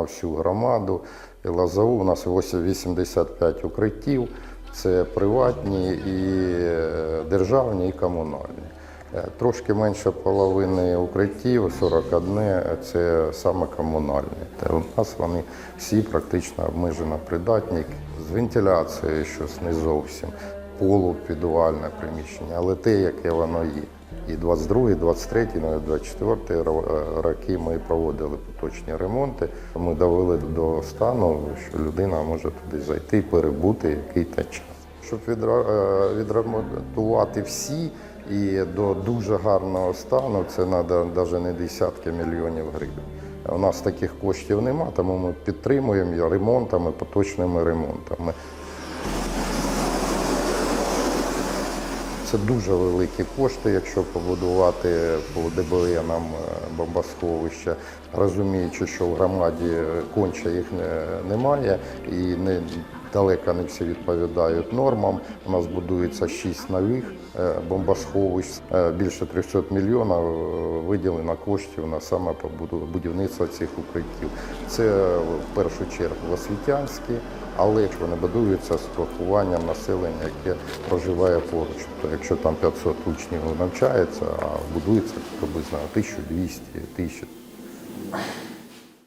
на всю громаду. І Лазову у нас 85 укриттів. Це приватні і е, державні, і комунальні. Е, Трошки менше половини укриттів, 41 – це саме комунальні. Та у нас вони всі практично обмежено придатні. З вентиляцією щось не зовсім, полупідвальне приміщення, але те, яке воно є. І 22, 23, навіть 24 ро- роки ми проводили поточні ремонти. Ми довели до стану, що людина може туди зайти, перебути який-то час. Щоб е, відремонтувати всі і до дуже гарного стану, це треба навіть не десятки мільйонів гривень. У нас таких коштів нема, тому ми підтримуємо ремонтами, поточними ремонтами. Це дуже великі кошти, якщо побудувати по ДБНам е, бомбосховища, розуміючи, що в громаді конче їх немає і не, далеко не всі відповідають нормам. У нас будується шість нових е, бомбосховищ, Е, більше 300 мільйонів е, виділено коштів на саме будівництво цих укриттів. Це в першу чергу освітянські, але вони будуються з врахуванням населення, яке проживає поруч, то якщо там 500 учнів навчається, а будується приблизно 1200 тисяч.